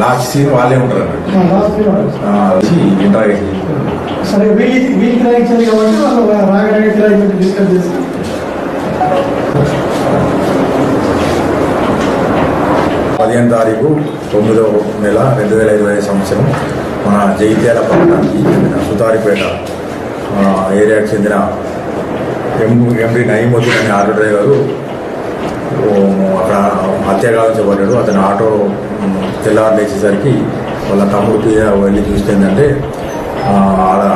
Last scene వాళ్ళే ఉంటారు అన్నట్టు ఆ, వచ్చి ఇంటరాగేషన్ సరే వీళ్ళకి వీళ్ళకి రాయించారు కాబట్టి వాళ్ళు రాగానే రాయించి డిస్కస్ పదిహేను తారీఖు తొమ్మిదో నెల రెండు వేల ఇరవై సంవత్సరం మన జగిత్యాల పట్టణానికి సుతారిపేట ఏరియాకి చెందిన ఎం ఎండి నయీముద్దీన్ అనే ఆటో డ్రైవరు అక్కడ హత్య గావించబడ్డాడు అతని ఆటో ఉమ్, తెల్లవారు లేచేసరికి వాళ్ళ తమ్ముడికి వెళ్ళి చూస్తే ఏంటంటే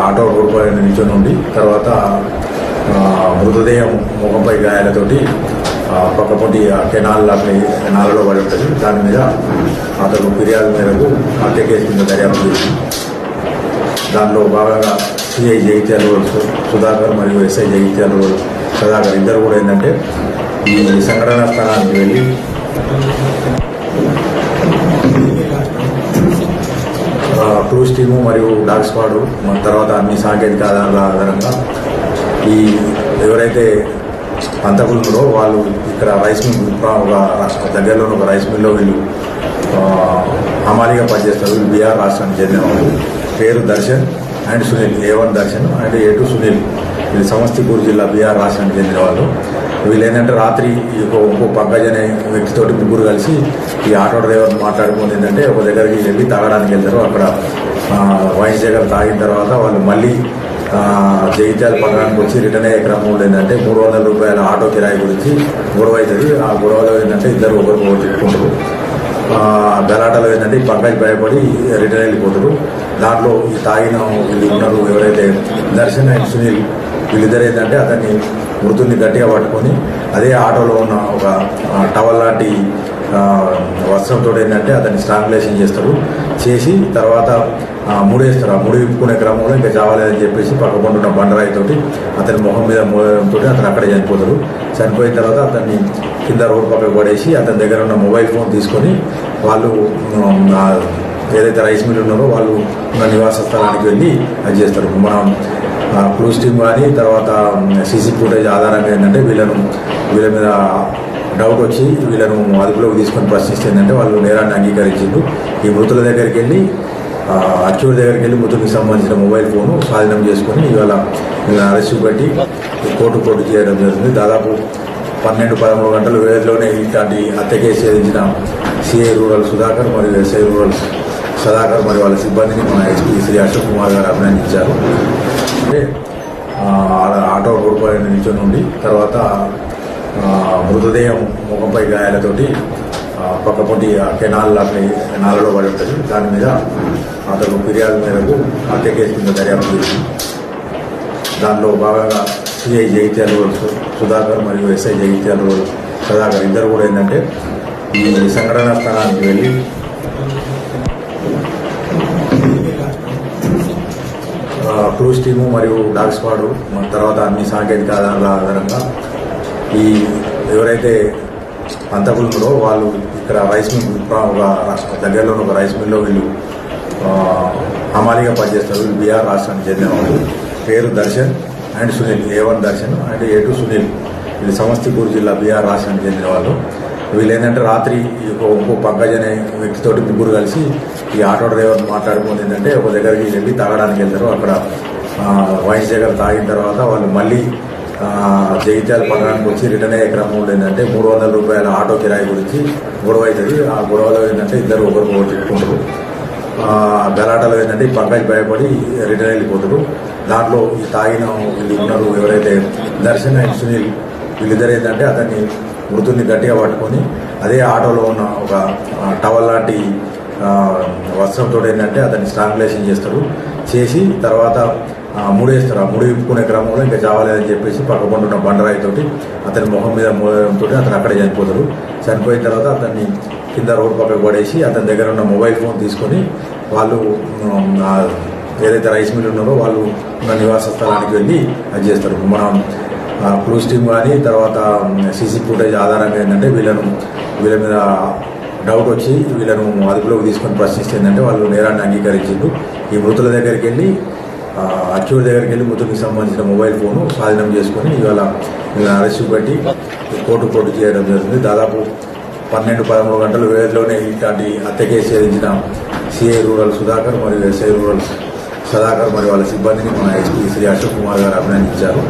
ఆటో రోడ్డు నిల్చొని ఉండి తర్వాత మృతదేహం ముఖంపై గాయాలతోటి పక్కపొంటి కెనాల్ అట్లా కెనాలలో పడి ఉంటుంది. దాని మీద అతను ఫిర్యాదు మేరకు హత్య కేసు కింద దర్యాప్తు చేసి దానిలో భాగంగా సిఐ జగిత్యాల సుధాకర్ మరియు ఎస్ఐ జగిత్యాల సుధాకర్ ఇద్దరు కూడా ఏంటంటే ఈ సంఘటనా స్థలానికి వెళ్ళి క్రూస్ టీము మరియు డాగ్ స్క్వాడు మన తర్వాత అన్ని సాంకేతిక ఆధారాల ఆధారంగా ఈ ఎవరైతే హంతకులున్నారో వాళ్ళు ఇక్కడ రైస్ మిల్ ఒక దగ్గరలోని ఒక రైస్ మిల్లో వీళ్ళు ఆ, పనిచేస్తారు. వీళ్ళు బీహార్ రాష్ట్రానికి చెందిన వాళ్ళు. పేరు Darshan and Sunil A one Darshan and A two Sunil. వీళ్ళు సమస్తిపూర్ జిల్లా బీహార్ రాష్ట్రానికి చెందిన వాళ్ళు. వీళ్ళు ఏంటంటే రాత్రి ఇంకో ఇంకో పంకజ్ అనే వ్యక్తితోటి ముగ్గురు కలిసి ఈ ఆటో డ్రైవర్ మాట్లాడుకుంది ఏంటంటే ఒక దగ్గరికి వెళ్ళి తాగడానికి వెళ్తారు. అక్కడ ఆ, వైన్స్ దగ్గర తాగిన తర్వాత వాళ్ళు మళ్ళీ ఆ, జగిత్యాల పట్టణానికి వచ్చి రిటర్న్ అయ్యే క్రమంలో ఏంటంటే మూడు వందల రూపాయల ఆటో కిరాయి గురించి గొడవ అవుతుంది ఆ గొడవలో ఏంటంటే ఇద్దరు ఒకరికొకరు తిట్టుకుంటారు గలాటలో ఏంటంటే ఈ భయపడి రిటర్న్ వెళ్ళిపోతారు దాంట్లో ఈ తాగిన వీళ్ళు ఉన్నారు ఎవరైతే దర్శన్ అండ్ సునీల్ వీళ్ళిద్దరు ఏంటంటే అతన్ని మృతుని గట్టిగా పట్టుకొని అదే ఆటోలో ఉన్న ఒక టవల్ లాంటి వస్త్రంతో ఏంటంటే అతన్ని స్ట్రాంగులేషన్ చేస్తారు చేసి తర్వాత ఆ, ముడేస్తారు. ఆ ముడి విప్పుకునే క్రమంలో ఇంకా చావాలేదని చెప్పేసి పక్కకుండా బండరాయితోటి అతని ముఖం మీద మూడంతో అతను అక్కడే చనిపోతారు చనిపోయిన తర్వాత అతన్ని కింద రోడ్ పక్కకు పడేసి అతని దగ్గర ఉన్న మొబైల్ ఫోన్ తీసుకొని వాళ్ళు ఏదైతే రైస్ మిల్ ఉన్నారో వాళ్ళు ఉన్న నివాస స్థలానికి వెళ్ళి అది చేస్తారు. మనం క్రూజ్ టీమ్ కానీ తర్వాత సీసీ ఫుటేజ్ ఆధారంగా ఏంటంటే వీళ్ళను వీళ్ళ మీద డౌట్ వచ్చి వీళ్ళను అదుపులోకి తీసుకొని ప్రశ్నిస్తే ఏంటంటే వాళ్ళు నేరాన్ని అంగీకరించిండు ఈ మృతుల దగ్గరికి వెళ్ళి ఆ, దగ్గరికి వెళ్ళి మృతులకు సంబంధించిన మొబైల్ ఫోను స్వాధీనం చేసుకొని ఇవాళ వీళ్ళని అరెస్ట్ పెట్టి కోర్టు కోర్టు చేయడం జరుగుతుంది. దాదాపు పన్నెండు పదమూడు గంటల వ్యవధిలోనే ఇట్లాంటి హత్య కేసు ఛేదించిన సిఐ రూరల్ సుధాకర్ మరియు ఎస్ఐ రూరల్ సుధాకర్ మరియు వాళ్ళ సిబ్బందిని మన ఎస్పీ శ్రీ అశోక్ కుమార్ గారు అభినందించారు. అంటే ఆటో రోడ్ నిల్చొని ఉండి తర్వాత మృతదేహం ముఖంపై గాయాలతోటి పక్కపొంటి కెనాల్ లాంటి కెనాల్లో పడి ఉంటుంది. దాని మీద అతను ఫిర్యాదు మేరకు హత్య కేసు కింద దర్యాప్తు చేసి దానిలో భాగంగా సిఐ జగిత్యాల సుధాకర్ మరియు ఎస్ఐ జగిత్యాల సుధాకర్ ఇద్దరు కూడా ఏంటంటే ఈ సంఘటనా స్థలానికి వెళ్ళి క్రూజ్ టీము మరియు డాగ్ స్క్వాడ్ తర్వాత అన్ని సాంకేతిక ఆధారాల ఆధారంగా ఈ ఎవరైతే హంతకులున్నారో వాళ్ళు ఇక్కడ రైస్ మిల్ ఒక దగ్గరలో ఒక రైస్ మిల్లో వీళ్ళు హమాలీగా పనిచేస్తారు. వీళ్ళు బీహార్ రాష్ట్రానికి చెందిన వాళ్ళు. పేరు Darshan and Sunil A one Darshan and A two Sunil. వీళ్ళు సమస్తిపూర్ జిల్లా బీహార్ రాష్ట్రానికి చెందిన వాళ్ళు. వీళ్ళు ఏంటంటే రాత్రి ఒక ఇంకో పంకజ్ అనే వ్యక్తితోటి ముగ్గురు కలిసి ఈ ఆటో డ్రైవర్ మాట్లాడుకుంది ఏంటంటే ఒక దగ్గరికి వెళ్ళి తాగడానికి వెళ్తారు. అక్కడ ఆ, జగన్ దగ్గర తాగిన తర్వాత వాళ్ళు మళ్ళీ జగిత్యాల పట్టణానికి వచ్చి రిటర్న్ అయ్యే క్రమంలో ఏంటంటే మూడు వందల రూపాయల ఆటో కిరాయి గురించి గొడవ అవుతుంది. ఆ గొడవలో ఏంటంటే ఇద్దరు ఒకరు తిట్టుకుంటారు. ఆ, గలాటలో ఏంటంటే ఈ పంకజ్ భయపడి రిటర్న్ వెళ్ళిపోతారు దాంట్లో ఈ తాగిన వీళ్ళు ఉన్నారు ఎవరైతే దర్శన్ అండ్ సునీల్ వీళ్ళిద్దరు ఏంటంటే అతన్ని మృతుని గట్టిగా పట్టుకొని అదే ఆటోలో ఉన్న ఒక టవల్ లాంటి వస్త్రంతో ఏంటంటే అతన్ని స్ట్రాంగులేషన్ చేస్తారు చేసి తర్వాత ముడేస్తారు. ఆ ముడి విప్పుకునే క్రమంలో ఇంకా చావలేదని చెప్పేసి పక్క పండున్న బండరాయి బండరాయితోటి అతని ముఖం మీద మూడంతో అతను అక్కడే చనిపోతారు చనిపోయిన తర్వాత అతన్ని కింద రోడ్ పక్కకు పడేసి అతని దగ్గర ఉన్న మొబైల్ ఫోన్ తీసుకొని వాళ్ళు ఏదైతే రైస్ మిల్ ఉన్నారో వాళ్ళు ఉన్న నివాస స్థలానికి వెళ్ళి అది చేస్తారు. మనం ఆ, క్రూజ్ టీమ్ కానీ తర్వాత సీసీ ఫుటేజ్ ఆధారంగా ఏంటంటే వీళ్ళను వీళ్ళ మీద డౌట్ వచ్చి వీళ్ళను అదుపులోకి తీసుకొని ప్రశ్నిస్తే ఏంటంటే వాళ్ళు నేరాన్ని అంగీకరించిండు ఈ మృతుల దగ్గరికి వెళ్ళి ఆ, దగ్గరికి వెళ్ళి మృతుడికి సంబంధించిన మొబైల్ ఫోను స్వాధీనం చేసుకుని ఇవాళ ఇలా అరెస్ట్ పెట్టి కోర్టు కోర్టు చేయడం జరుగుతుంది దాదాపు పన్నెండు పదమూడు గంటల వేదిలోనే ఇట్లాంటి హత్య కేసు ఛేదించిన సిఐ రూరల్ సుధాకర్ మరియు ఎస్ఐ రూరల్ సుధాకర్ మరియు వాళ్ళ సిబ్బందిని మన ఎస్పీ శ్రీ అశోక్ కుమార్ గారు అభినందించారు.